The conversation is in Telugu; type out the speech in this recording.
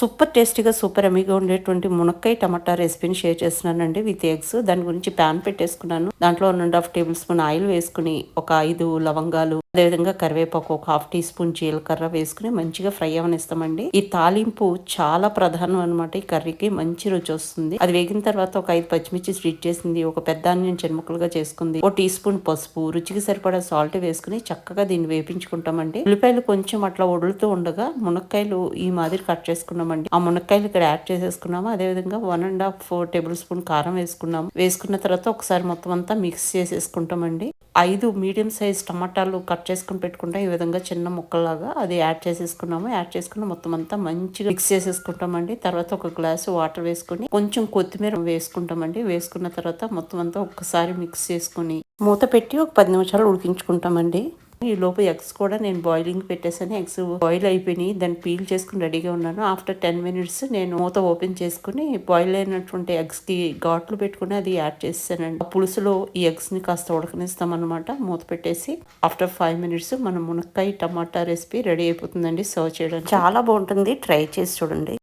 సూపర్ టేస్టీగా సూపర్ అమీగా ఉండేటువంటి మునక్కాయ టమాటా రెసిపీని షేర్ చేస్తున్నానండి విత్ ఎగ్స్. దాని గురించి ప్యాన్ పెట్టేసుకున్నాను. దాంట్లో one and half tablespoon oil వేసుకుని ఒక ఐదు లవంగాలు అదేవిధంగా కరివేపాకు ఒక హాఫ్ టీ స్పూన్ జీలకర్ర వేసుకుని మంచిగా ఫ్రై అవనిస్తామండి. ఈ తాలింపు చాలా ప్రధానం అనమాట ఈ కర్రీకి మంచి రుచి వస్తుంది. అది వేగిన తర్వాత ఒక ఐదు పచ్చిమిర్చి స్ట్రీట్ చేసింది. ఒక పెద్ద ఆనియన్ చెన్ముక్కలుగా చేసుకుంది. ఒక టీ స్పూన్ పసుపు రుచికి సరిపడా సాల్ట్ వేసుకుని చక్కగా దీన్ని వేపించుకుంటామండి. ఉల్లిపాయలు కొంచెం అట్లా వడులుతూ ఉండగా మునక్కాయలు ఈ మాదిరి కట్ చేసుకున్నామండి ఆ మునక్కాయలు ఇక్కడ యాడ్ చేసేసుకున్నాము. అదేవిధంగా one and half tablespoon కారం వేసుకున్నాము. వేసుకున్న తర్వాత ఒకసారి మొత్తం అంతా మిక్స్ చేసేసుకుంటామండి. ఐదు మీడియం సైజ్ టమాటాలు కట్ చేసుకుని పెట్టుకుంటాం ఈ విధంగా చిన్న ముక్కలాగా అది యాడ్ చేసేసుకున్నాము. యాడ్ చేసుకుని మొత్తం అంతా మంచిగా మిక్స్ చేసేసుకుంటామండి. తర్వాత ఒక గ్లాసు వాటర్ వేసుకుని కొంచెం కొత్తిమీర వేసుకుంటామండి. వేసుకున్న తర్వాత మొత్తం అంతా ఒక్కసారి మిక్స్ చేసుకుని మూత పెట్టి ఒక పది నిమిషాలు ఉడికించుకుంటామండి. ఈ లోపు ఎగ్స్ కూడా నేను బాయిలింగ్ పెట్టేసాను ఎగ్స్ బాయిల్ అయిపోయినాయి. దాన్ని పీల్ చేసుకుని రెడీగా ఉన్నాను. ఆఫ్టర్ టెన్ మినిట్స్ నేను మూత ఓపెన్ చేసుకుని బాయిల్ అయినటువంటి ఎగ్స్కి ఘాట్లు పెట్టుకుని అది యాడ్ చేసానండి ఆ పులుసులో ఈ ఎగ్స్ని కాస్త ఉడకనిస్తాం అనమాట మూత పెట్టేసి ఆఫ్టర్ ఫైవ్ మినిట్స్ మన మునక్కాయ టమాటా రెసిపీ రెడీ అయిపోతుందండి. సర్వ్ చేయడానికి. చాలా బాగుంటుంది. ట్రై చేసి చూడండి.